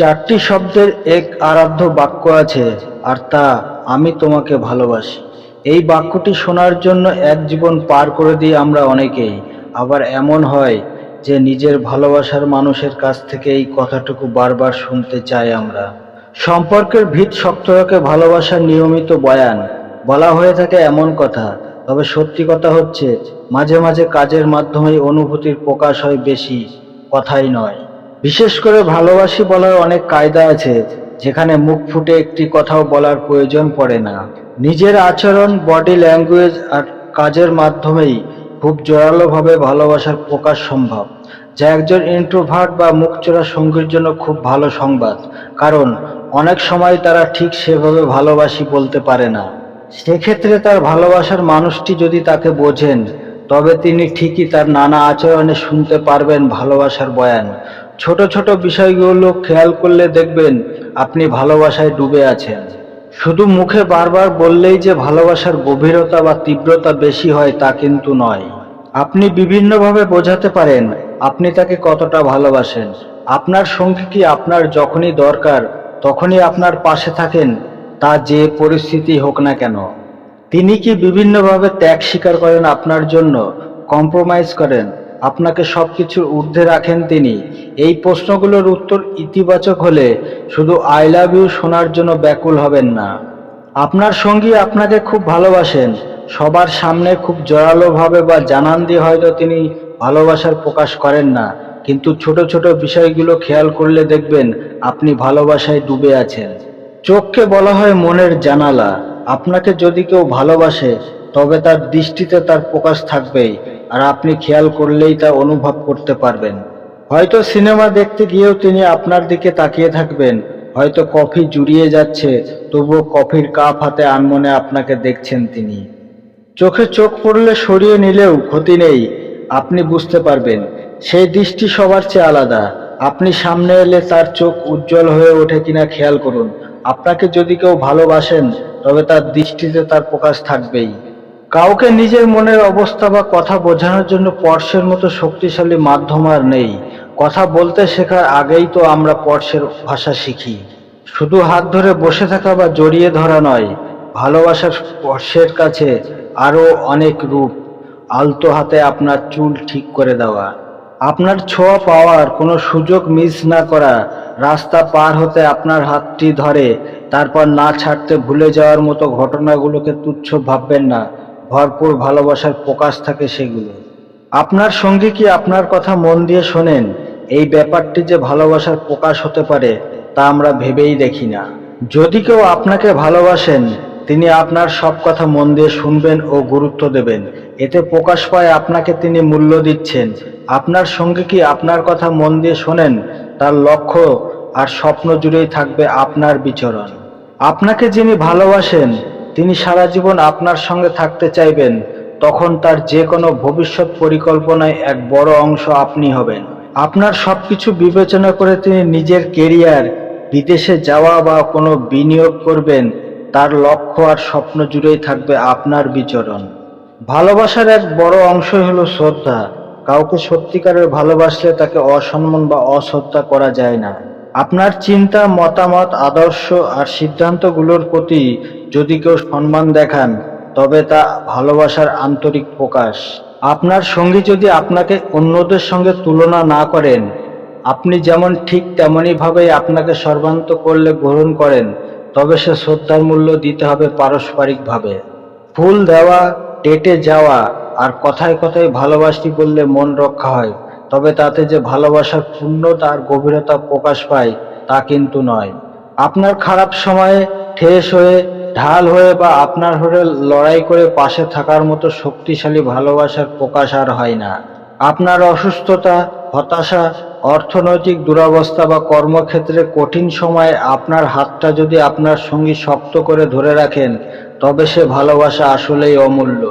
চারটি শব্দের এক আরাধ্য বাক্য আছে, আর তা আমি তোমাকে ভালোবাসি। এই বাক্যটি শোনার জন্য এক জীবন পার করে দিই আমরা অনেকেই। আবার এমন হয় যে নিজের ভালোবাসার মানুষের কাছ থেকে এই কথাটুকু বারবার শুনতে চাই আমরা। সম্পর্কের ভিত শক্ত রাখে ভালোবাসার নিয়মিত বয়ান। বলা হয়ে থাকে এমন কথা, তবে সত্যি কথা হচ্ছে, মাঝে মাঝে কাজের মাধ্যমেই অনুভূতির প্রকাশ হয় বেশি, কথাই নয়। বিশেষ করে ভালোবাসি বলার অনেক কায়দা আছে, যেখানে মুখ ফুটে একটি কথাও বলার প্রয়োজন পড়ে না। নিজের আচরণ বডি ল্যাঙ্গুয়েজ আর কাজের মাধ্যমেই খুব জোরালোভাবে ভালোবাসার প্রকাশ সম্ভব। যা একজন ইন্ট্রোভার্ট বা মুখচোরা সঙ্গীর জন্য খুব ভালো সংবাদ, কারণ অনেক সময় তারা ঠিক সেভাবে ভালোবাসি বলতে পারে না। সেক্ষেত্রে তার ভালোবাসার মানুষটি যদি তাকে বোঝেন, তবে তিনি ঠিকই তার নানা আচরণে শুনতে পারবেন ভালোবাসার বয়ান। ছোট ছোট বিষয়গুলো খেয়াল করলে দেখবেন আপনি ভালোবাসায় ডুবে আছেন। শুধু মুখে বারবার বললেই যে ভালোবাসার গভীরতা বা তীব্রতা বেশি হয় তা কিন্তু নয়। আপনি বিভিন্নভাবে বোঝাতে পারেন আপনি তাকে কতটা ভালোবাসেন। আপনার সঙ্গী কি আপনার যখনই দরকার, তখনই আপনার পাশে থাকেন, তা যে পরিস্থিতি হোক না কেন। তিনি কি বিভিন্নভাবে ত্যাগ স্বীকার করেন আপনার জন্য, কম্প্রোমাইজ করেন। আপনাকে সবকিছুর ঊর্ধ্বে রাখেন তিনি। এই প্রশ্নগুলোর উত্তর ইতিবাচক হলে শুধু আই লাভ ইউ শোনার জন্য ব্যাকুল হবেন না। আপনার সঙ্গী আপনাকে খুব ভালোবাসেন। সবার সামনে খুব জোরালোভাবে বা জানান দিয়ে হয়তো তিনি ভালোবাসার প্রকাশ করেন না। কিন্তু ছোট ছোট বিষয়গুলো খেয়াল করলে দেখবেন আপনি ভালোবাসায় ডুবে আছেন। চোখকে বলা হয় মনের জানালা। আপনাকে যদি কেউ ভালোবাসে, তবে তার দৃষ্টিতে তার প্রকাশ থাকবেই। আর আপনি খেয়াল করলেই তা অনুভব করতে পারবেন। হয়তো সিনেমা দেখতে গিয়েও তিনি আপনার দিকে তাকিয়ে থাকবেন। হয়তো কফি জুড়িয়ে যাচ্ছে, তবুও কফির কাপ হাতে আনমনে আপনাকে দেখছেন তিনি। চোখে চোখ পড়লে সরিয়ে নিলেও ক্ষতি নেই, আপনি বুঝতে পারবেন। সেই দৃষ্টি সবার চেয়ে আলাদা। আপনি সামনে এলে তার চোখ উজ্জ্বল হয়ে ওঠে কিনা খেয়াল করুন। আপনাকে যদি কেউ ভালোবাসেন, তবে তার দৃষ্টিতে তার প্রকাশ থাকবেই। কাউকে নিজের মনের অবস্থা বা কথা বোঝানোর জন্য স্পর্শের মতো শক্তিশালী মাধ্যম আর নেই। কথা বলতে শেখার আগেই তো আমরা স্পর্শের ভাষা শিখি। শুধু হাত ধরে বসে থাকা বা জড়িয়ে ধরা নয় ভালোবাসার স্পর্শের কাছে আরও অনেক রূপ। আলতো হাতে আপনার চুল ঠিক করে দেওয়া। আপনার ছোঁয়া পাওয়ার কোনো সুযোগ মিস না করা। রাস্তা পার হতে আপনার হাতটি ধরে, তারপর না ছাড়তে ভুলে যাওয়ার মতো ঘটনাগুলোকে তুচ্ছ ভাববেন না। ভরপুর ভালোবাসার প্রকাশ থাকে সেগুলো। আপনার সঙ্গে কি আপনার কথা মন দিয়ে শোনেন? এই ব্যাপারটি যে ভালোবাসার প্রকাশ হতে পারে, তা আমরা ভেবেই দেখি না। যদি কেউ আপনাকে ভালোবাসেন, তিনি আপনার সব কথা মন দিয়ে শুনবেন ও গুরুত্ব দেবেন। এতে প্রকাশ পায় আপনাকে তিনি মূল্য দিচ্ছেন। আপনার সঙ্গে কি আপনার কথা মন দিয়ে শোনেন? তার লক্ষ্য আর স্বপ্ন জুড়েই থাকবে আপনার বিচরণ। আপনাকে যিনি ভালোবাসেন তিনি সারা জীবন আপনার সঙ্গে থাকতে চাইবেন, তখন তার যে কোনো ভবিষ্যৎ পরিকল্পনায় এক বড় অংশ আপনি হবেন। আপনার সবকিছু বিবেচনা করে তিনি নিজের কেরিয়ার, বিদেশে যাওয়া বা কোনো বিনিয়োগ করবেন, তার লক্ষ্য আর স্বপ্ন জুড়েই থাকবে আপনার বিচরণ। ভালোবাসার এক বড় অংশই হলো শ্রদ্ধা। কাউকে সত্যিকারের ভালোবাসলে তাকে অসম্মান বা অশ্রদ্ধা করা যায় না। আপনার চিন্তা, মতামত, আদর্শ আর সিদ্ধান্তগুলোর প্রতি যদি কেউ সম্মান দেখান, তবে তা ভালোবাসার আন্তরিক প্রকাশ। আপনার সঙ্গী যদি আপনাকে অন্যদের সঙ্গে তুলনা না করেন, আপনি যেমন ঠিক তেমনই ভাবেই আপনাকে সর্বান্ত করলে গ্রহণ করেন, তবে সে শ্রদ্ধার মূল্য দিতে হবে পারস্পরিকভাবে। ফুল দেওয়া, ডেটে যাওয়া আর কথায় কথায় ভালোবাসি বললে মন রক্ষা হয়। তবে তাতে যে ভালোবাসার পূর্ণতা আর গভীরতা প্রকাশ পায়, তা কিন্তু নয়। আপনার খারাপ সময়ে ঠেস হয়ে, ঢাল হয়ে বা আপনার হয়ে লড়াই করে পাশে থাকার মতো শক্তিশালী ভালোবাসার প্রকাশ আর হয় না। আপনার অসুস্থতা, হতাশা, অর্থনৈতিক দুরবস্থা বা কর্মক্ষেত্রে কঠিন সময়ে আপনার হাতটা যদি আপনার সঙ্গী শক্ত করে ধরে রাখেন, তবে সে ভালোবাসা আসলেই অমূল্য।